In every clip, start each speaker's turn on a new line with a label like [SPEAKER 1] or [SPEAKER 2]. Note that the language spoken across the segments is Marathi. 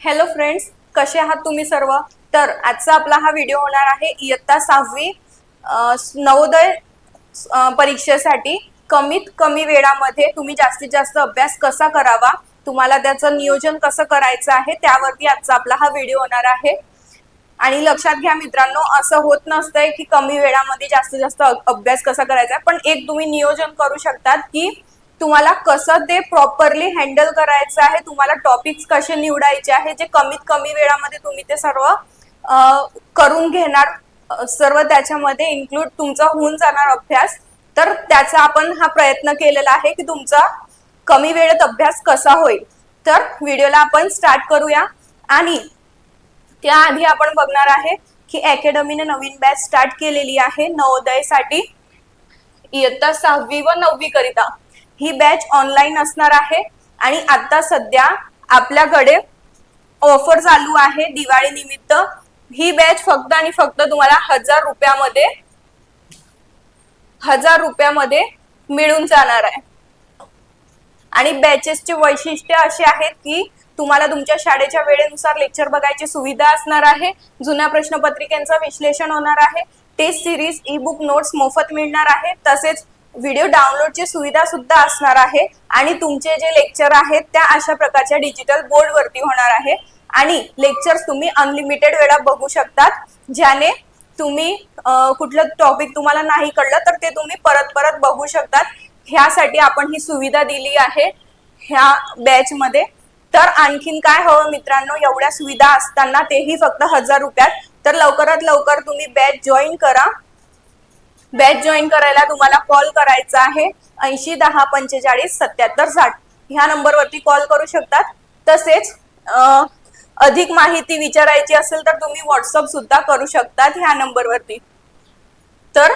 [SPEAKER 1] हॅलो फ्रेंड्स कसे आहात तुम्ही सर्व? तर आजचा आपला हा व्हिडिओ होणार आहे इयत्ता सहावी नवोदय परीक्षेसाठी. कमीत कमी वेळामध्ये तुम्ही जास्तीत जास्त अभ्यास कसा करावा तुम्हाला त्याचं नियोजन कसं करायचं आहे त्यावरती आजचा आपला हा व्हिडिओ होणार आहे. आणि लक्षात घ्या मित्रांनो असं होत नसतंय की कमी वेळामध्ये जास्तीत जास्त अभ्यास कसा करायचा आहे पण एक तुम्ही नियोजन करू शकतात की तुम्हाला कसं ते प्रॉपरली हँडल करायचं आहे तुम्हाला टॉपिक्स कसे निवडायचे आहे जे कमीत कमी वेळामध्ये तुम्ही ते सर्व करून घेणार सर्व त्याच्यामध्ये इन्क्लूड तुमचा होऊन जाणार अभ्यास. तर त्याचा आपण हा प्रयत्न केलेला आहे की तुमचा कमी वेळेत अभ्यास कसा होईल. तर व्हिडिओला आपण स्टार्ट करूया. आणि त्याआधी आपण बघणार आहे की अकॅडमीने नवीन बॅच स्टार्ट केलेली आहे नवोदयसाठी. इयत्ता सहावी व नववी करिता. ही बॅच ऑनलाईन असणार आहे. आणि आता सध्या आपल्याकडे ऑफर चालू आहे दिवाळी निमित्त. ही बॅच फक्त आणि फक्त तुम्हाला हजार रुपयामध्ये हजार रुपयामध्ये मिळून जाणार आहे. आणि बॅचेसचे वैशिष्ट्य असे आहेत की तुम्हाला तुमच्या शाळेच्या वेळेनुसार लेक्चर बघायची सुविधा असणार आहे. जुन्या प्रश्नपत्रिकेचं विश्लेषण होणार आहे. Test series e book notes मोफत मिळणार आहे. तसेच व्हिडिओ डाउनलोडची सुविधा सुद्धा असणार आहे. आणि तुमचे जे लेक्चर आहेत त्या अशा प्रकारच्या डिजिटल बोर्ड वरती होणार आहे. आणि लेक्चर्स तुम्ही अनलिमिटेड वेळा बघू शकतात. ज्याने तुम्ही कुठलं टॉपिक तुम्हाला नाही कळलं तर ते तुम्ही परत परत बघू शकतात. ह्यासाठी आपण ही सुविधा दिली आहे ह्या बॅच मध्ये. तर आणखीन काय हवं मित्रांनो? एवढ्या सुविधा असताना तेही फक्त हजार रुपयात. तर लवकरात लवकर तुम्ही बॅच जॉईन करा. बॅच जॉईन करायला तुम्हाला कॉल करायचा आहे. ऐंशी दहा पंचेचाळीस सत्याहत्तर साठ. ह्या नंबरवरती कॉल करू शकतात. तसेच अधिक माहिती विचारायची असेल तर तुम्ही व्हॉट्सअप सुद्धा करू शकतात ह्या नंबरवरती. तर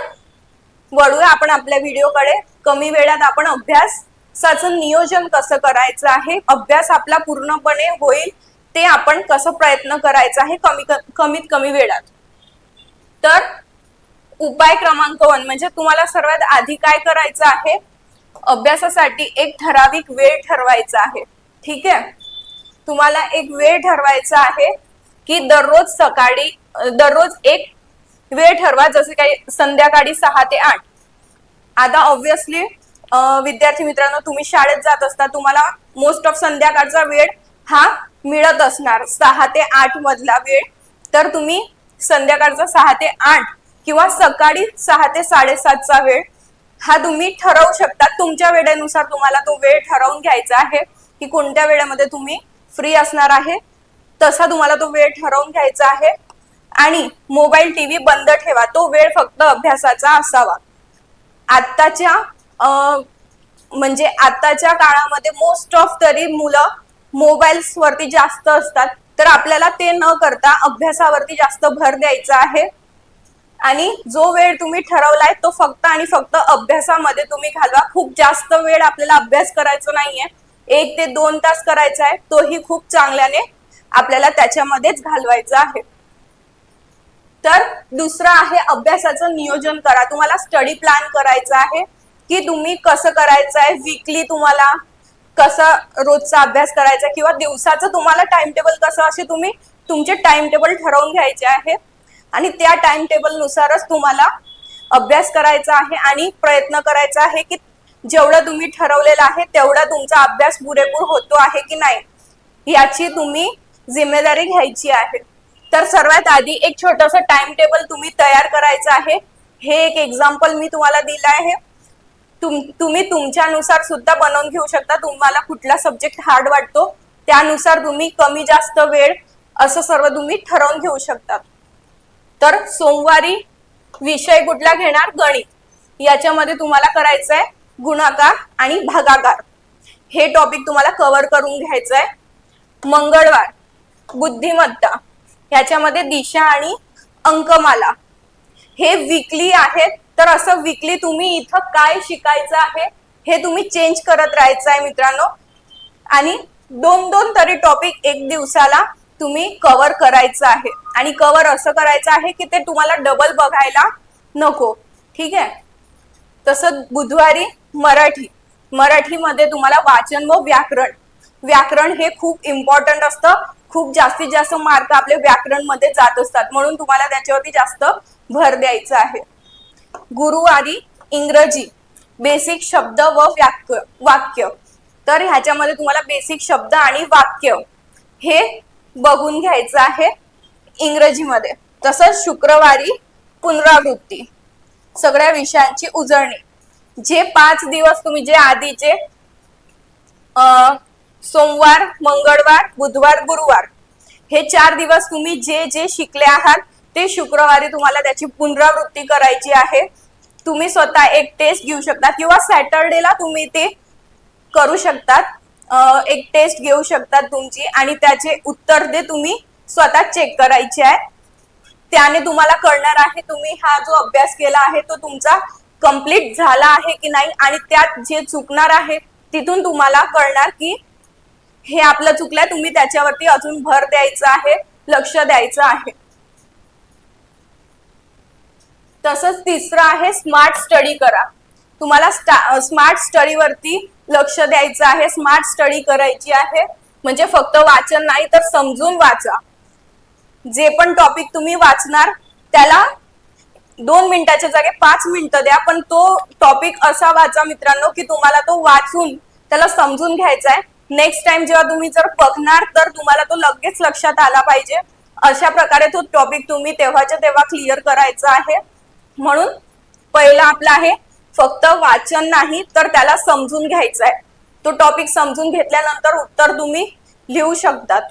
[SPEAKER 1] वळूया आपण आपल्या व्हिडिओकडे. कमी वेळात आपण अभ्यासाचं नियोजन कसं करायचं आहे अभ्यास आपला पूर्णपणे होईल ते आपण कसं प्रयत्न करायचा आहे कमी कमीत कमी वेळात. तर उपाय क्रमांक वन म्हणजे तुम्हाला सर्वात आधी काय करायचं आहे? अभ्यासासाठी एक ठराविक वेळ ठरवायचा आहे. ठीक आहे? तुम्हाला एक वेळ ठरवायचा आहे की दररोज सकाळी दररोज एक वेळ ठरवा जसे काही संध्याकाळी सहा ते आठ. आता ऑब्विसली विद्यार्थी मित्रांनो तुम्ही शाळेत जात असता तुम्हाला मोस्ट ऑफ संध्याकाळचा वेळ हा मिळत असणार. सहा ते आठ मधला वेळ. तर तुम्ही संध्याकाळचा सहा ते आठ किंवा सकाळी सहा ते साडेसातचा वेळ हा तुम्ही ठरवू शकता. तुमच्या वेळेनुसार तुम्हाला तो वेळ ठरवून घ्यायचा आहे की कोणत्या वेळेमध्ये तुम्ही फ्री असणार आहे. तसा तुम्हाला तो वेळ ठरवून घ्यायचा आहे. आणि मोबाईल टीव्ही बंद ठेवा. तो वेळ फक्त अभ्यासाचा असावा. आत्ताच्या म्हणजे आत्ताच्या काळामध्ये मोस्ट ऑफ तरी मुलं मोबाईल्सवरती जास्त असतात. तर आपल्याला ते न करता अभ्यासावरती जास्त भर द्यायचा आहे. आणि जो वेळ तुम्ही ठरवलाय तो फक्त आणि फक्त अभ्यासामध्ये तुम्ही घालवा. खूप जास्त वेळ आपल्याला अभ्यास करायचा नाहीये. एक ते दोन तास करायचा आहे तोही खूप चांगल्याने आपल्याला त्याच्यामध्येच घालवायचा आहे. तर दुसरं आहे अभ्यासाचं नियोजन करा. तुम्हाला स्टडी प्लॅन करायचा आहे की तुम्ही कसं करायचं आहे वीकली तुम्हाला? कसं रोजचा अभ्यास करायचा? किंवा दिवसाचं तुम्हाला टाइम टेबल कसं असे तुम्ही तुमचे टाइम टेबल ठरवून घ्यायचे आहे. आणि त्या टाइम टेबल नुसारच तुम्हाला अभ्यास करायचा आहे आणि प्रयत्न करायचा आहे की जेवढं तुम्ही ठरवलेलं आहे तेवढा तुमचा अभ्यास पुरेपूर होतो आहे की नाही याची तुम्ही जिम्मेदारी घ्यायची आहे. तर सर्वात आधी एक छोटस टाइम टेबल तुम्ही तयार करायचं आहे. हे एक एक्झाम्पल मी तुम्हाला दिलं आहे. तुम तुम्ही तुमच्यानुसार सुद्धा बनवून घेऊ शकता. तुम्हाला कुठला सब्जेक्ट हार्ड वाटतो त्यानुसार तुम्ही कमी जास्त वेळ असं सर्व तुम्ही ठरवून घेऊ शकतात तर सोमवारी विषय कुठला घेणार? गणित. याच्यामध्ये तुम्हाला करायचं आहे गुणाकार आणि भागाकार. हे टॉपिक तुम्हाला कव्हर करून घ्यायचं आहे मंगळवार बुद्धिमत्ता ह्याच्यामध्ये दिशा आणि अंकमाला. हे विकली आहेत. तर असं विकली तुम्ही इथं काय शिकायचं आहे हे तुम्ही चेंज करत राहायचं आहे मित्रांनो. आणि दोन दोन तरी टॉपिक एक दिवसाला तुम्ही कव्हर करायचं आहे. आणि कव्हर असं करायचं आहे की ते तुम्हाला डबल बघायला नको. ठीक आहे? तसं बुधवारी मराठी. मराठीमध्ये तुम्हाला वाचन व व्याकरण. व्याकरण हे खूप इम्पॉर्टंट असतं. खूप जास्तीत जास्त मार्क आपले व्याकरणमध्ये जात असतात. म्हणून तुम्हाला त्याच्यावरती जास्त भर द्यायचा आहे. गुरुवारी इंग्रजी. बेसिक शब्द व वाक्य वाक्य. तर ह्याच्यामध्ये तुम्हाला बेसिक शब्द आणि वाक्य हे बघून घ्यायचं आहे इंग्रजीमध्ये. तसंच शुक्रवारी पुनरावृत्ती. सगळ्या विषयांची उजळणी. जे पाच दिवस तुम्ही जे आधीचे सोमवार मंगळवार बुधवार गुरुवार हे चार दिवस तुम्ही जे जे शिकले आहात ते शुक्रवारी तुम्हाला त्याची पुनरावृत्ती करायची आहे. तुम्ही स्वतः एक टेस्ट घेऊ शकता किंवा सॅटरडेला तुम्ही ते करू शकतात. एक टेस्ट घेऊ शकतात तुमची आणि त्याचे उत्तर ते तुम्ही स्वतः चेक करायचे आहे. त्याने तुम्हाला कळणार आहे तुम्ही हा जो अभ्यास केला आहे तो तुमचा कंप्लीट झाला आहे की नाही आणि त्यात जे चुकणार आहे तिथून तुम्हाला कळणार की हे आपलं चुकलंय तुम्ही त्याच्यावरती अजून भर द्यायचा आहे लक्ष द्यायचं आहे. तसंच तिसरं आहे स्मार्ट स्टडी करा. तुम्हाला स्मार्ट स्टडीवरती लक्ष द्यायचं आहे स्मार्ट स्टडी करायची आहे. म्हणजे फक्त वाचन नाही तर समजून वाचा. जे पण टॉपिक तुम्ही वाचणार त्याला दोन मिनिटाच्या जागे पाच मिनिटं द्या पण तो टॉपिक असा वाचा मित्रांनो की तुम्हाला तो वाचून त्याला समजून घ्यायचा आहे. नेक्स्ट टाइम जेव्हा तुम्ही जर बघणार तर तुम्हाला तो लगेच लक्षात आला पाहिजे. अशा प्रकारे तो टॉपिक तुम्ही तेव्हाच्या तेव्हा क्लिअर करायचा आहे. म्हणून पहिला आपला आहे फक्त वाचन नाही तर त्याला समजून घ्यायचं आहे तो टॉपिक समजून घेतल्यानंतर उत्तर तुम्ही लिहू शकतात.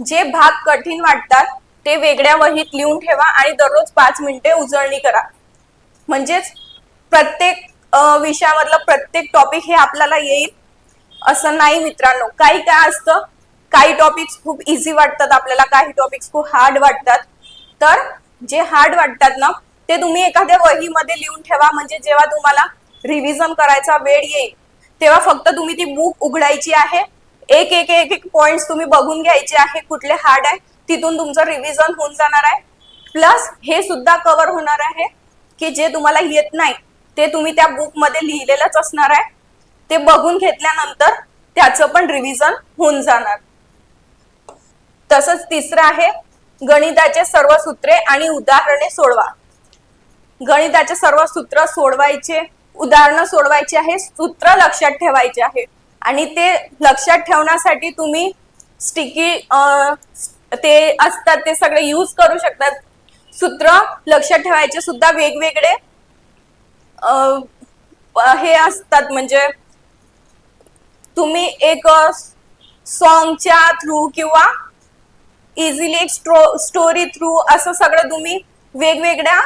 [SPEAKER 1] जे भाग कठीण वाटतात ते वेगळ्या वहीत लिहून ठेवा आणि दररोज पाच मिनिटे उजळणी करा. म्हणजेच प्रत्येक विषयामधलं प्रत्येक टॉपिक हे आपल्याला येईल असं नाही मित्रांनो. काही काय असतं काही टॉपिक्स खूप इझी वाटतात आपल्याला काही टॉपिक्स खूप हार्ड वाटतात. तर जे हार्ड वाटतात ना ते तुम्ही एखाद्या वहीमध्ये लिहून ठेवा. म्हणजे जेव्हा तुम्हाला रिव्हिजन करायचा वेळ येईल तेव्हा फक्त तुम्ही ती बुक उघडायची आहे. एक एक एक एक पॉइंट तुम्ही बघून घ्यायचे आहे कुठले हार्ड आहे तिथून तुमचं रिव्हिजन होऊन जाणार आहे. प्लस हे सुद्धा कव्हर होणार आहे की जे तुम्हाला येत नाही ते तुम्ही त्या बुकमध्ये लिहिलेलंच असणार आहे. ते बघून घेतल्यानंतर त्याचं पण रिव्हिजन होऊन जाणार. तसंच तिसरं आहे गणिताचे सर्व सूत्रे आणि उदाहरणे सोडवा. गणिताचे सर्व सूत्र सोडवायचे उदाहरणं सोडवायची आहे सूत्र लक्षात ठेवायचे आहे. आणि ते लक्षात ठेवण्यासाठी तुम्ही स्टिकी ते असतात ते सगळे यूज करू शकतात. सूत्र लक्षात ठेवायचे सुद्धा वेगवेगळे हे असतात. म्हणजे तुम्ही एक सॉंगच्या थ्रू किंवा इझिली एक स्टोरी थ्रू असं सगळं तुम्ही वेगवेगळ्या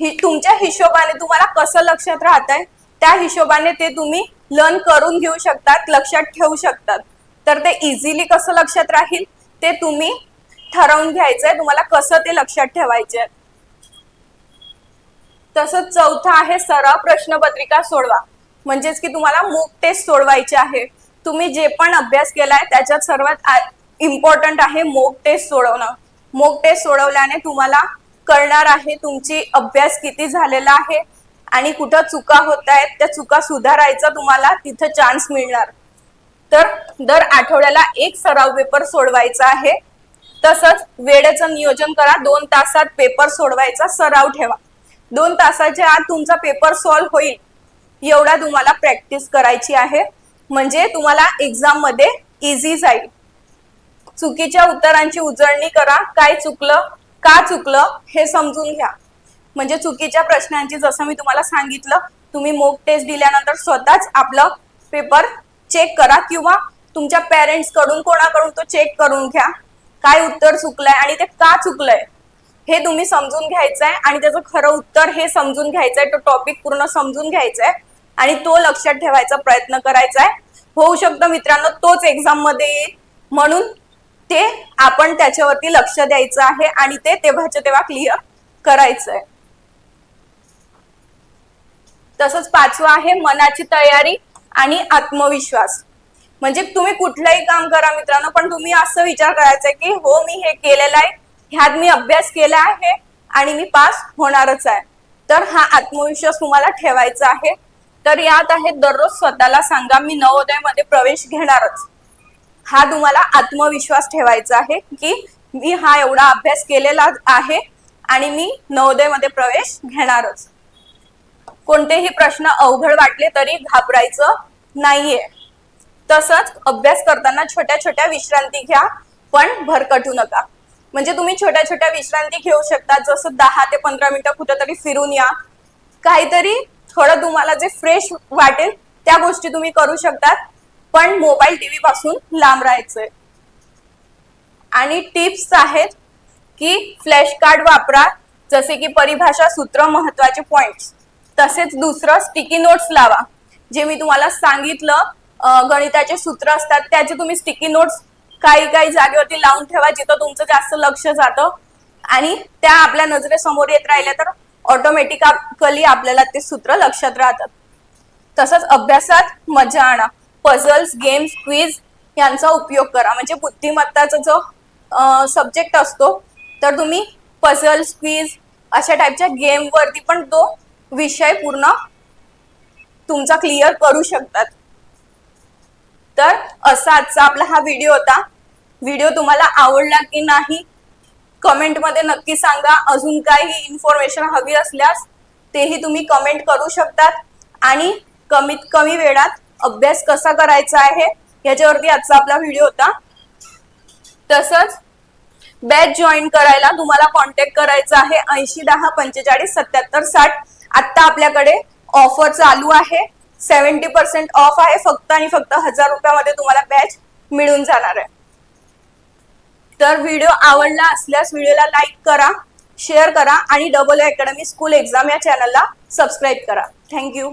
[SPEAKER 1] हि- तुमच्या हिशोबाने तुम्हाला कसं लक्षात राहत आहे त्या हिशोबाने ते तुम्ही लर्न करून घेऊ शकतात लक्षात ठेवू शकतात. तर ते इझिली कसं लक्षात राहील ते तुम्ही ठरवून घ्यायचंय तुम्हाला कसं ते लक्षात ठेवायचे तसंच चौथा आहे सरळ प्रश्नपत्रिका सोडवा. म्हणजेच की तुम्हाला मूक टेस्ट सोडवायची आहे. तुम्ही जे पण अभ्यास केलाय त्याच्यात सर्वात इम्पॉर्टंट आहे मोक टेस्ट सोडवणं. मोक टेस्ट सोडवल्याने तुम्हाला करणार आहे तुमची अभ्यास किती झालेला आहे आणि कुठं चुका होत आहेत त्या चुका सुधारायचा तुम्हाला तिथं चान्स मिळणार. तर दर आठवड्याला एक सराव पेपर सोडवायचा आहे. तसंच वेळेचं नियोजन करा दोन तासात पेपर सोडवायचा सराव ठेवा. दोन तासाच्या आत तुमचा पेपर सॉल्व्ह होईल. एवढा तुम्हाला प्रॅक्टिस करायची आहे. म्हणजे तुम्हाला एक्झाममध्ये इझी जाईल. चुकीच्या उत्तरांची उजळणी करा काय चुकलं का चुकलं हे समजून घ्या. म्हणजे चुकीच्या प्रश्नांची जसं मी तुम्हाला सांगितलं तुम्ही मोक टेस्ट दिल्यानंतर स्वतःच आपलं पेपर चेक करा किंवा तुमच्या पेरेंट्सकडून कोणाकडून तो चेक करून घ्या. काय उत्तर चुकलंय आणि ते का चुकलंय हे तुम्ही समजून घ्यायचंय आणि त्याचं खरं उत्तर हे समजून घ्यायचंय तो टॉपिक पूर्ण समजून घ्यायचाय आणि तो लक्षात ठेवायचा प्रयत्न करायचा आहे होऊ शकतं मित्रांनो तोच एक्झाममध्ये येईल. म्हणून ते आपण त्याच्यावरती लक्ष द्यायचं आहे आणि ते तेव्हाच्या तेव्हा क्लिअर करायचं आहे तसंच पाचवं आहे मनाची तयारी आणि आत्मविश्वास. म्हणजे तुम्ही कुठलंही काम करा मित्रांनो पण तुम्ही असं विचार करायचा की हो मी हे केलेलं आहे ह्यात मी अभ्यास केला आहे आणि मी पास होणारच आहे. तर हा आत्मविश्वास तुम्हाला ठेवायचा आहे. तर यात आहे दररोज स्वतःला सांगा मी नवोदयमध्ये प्रवेश घेणारच. हा तुम्हाला आत्मविश्वास ठेवायचा आहे की मी हा एवढा अभ्यास केलेला आहे आणि मी नवोदयमध्ये प्रवेश घेणारच. कोणतेही प्रश्न अवघड वाटले तरी घाबरायचं नाहीये. तसंच अभ्यास करताना छोट्या छोट्या विश्रांती घ्या पण भरकटू नका. म्हणजे तुम्ही छोट्या छोट्या विश्रांती घेऊ शकता जसं दहा ते पंधरा मिनिटं कुठेतरी फिरून या. काहीतरी थोडं तुम्हाला जे फ्रेश वाटेल त्या गोष्टी तुम्ही करू शकतात. पण मोबाईल टीव्ही पासून लांब राहायचंय. आणि टिप्स आहेत की फ्लॅश कार्ड वापरा जसे की परिभाषा सूत्र महत्त्वाचे पॉइंट्स तसेच दुसरं स्टिकी नोट्स लावा जे मी तुम्हाला सांगितलं गणिताचे सूत्र असतात त्याचे तुम्ही स्टिकी नोट्स काही काही जागेवरती लावून ठेवा जिथं तुमचं जास्त लक्ष जातं. आणि त्या आपल्या नजरेसमोर येत राहिल्या तर ऑटोमॅटिकली आपल्याला ते सूत्र लक्षात राहतात. तसंच अभ्यासात मजा आणा. पझल्स गेम्स क्विज यांचा उपयोग करा. म्हणजे बुद्धिमत्ताचा जो सब्जेक्ट असतो तर तुम्ही पझल्स क्विज अशा टाईपच्या गेम वरती पण तो विषय पूर्ण तुमचा क्लिअर करू शकतात. तर असा आजचा आपला हा व्हिडिओ होता. व्हिडिओ तुम्हाला आवडला की नाही कमेंटमध्ये नक्की सांगा. अजून काही इन्फॉर्मेशन हवी असल्यास तेही तुम्ही कमेंट करू शकतात. आणि कमीत कमी वेळात अभ्यास कसा करायचा आहे याच्यावरती आजचा आपला व्हिडिओ होता. तसंच बॅच जॉईन करायला तुम्हाला कॉन्टॅक्ट करायचा आहे ऐंशी दहा पंचेचाळीस सत्याहत्तर साठ. आत्ता आपल्याकडे ऑफर चालू आहे. सेव्हन्टी पर्सेंट ऑफ आहे. फक्त आणि फक्त हजार रुपयामध्ये तुम्हाला बॅच मिळून जाणार आहे. तर व्हिडिओ आवडला असल्यास व्हिडिओला लाईक करा शेअर करा आणि डबल अकॅडमी स्कूल एक्झाम या चॅनलला सबस्क्राईब करा. थँक्यू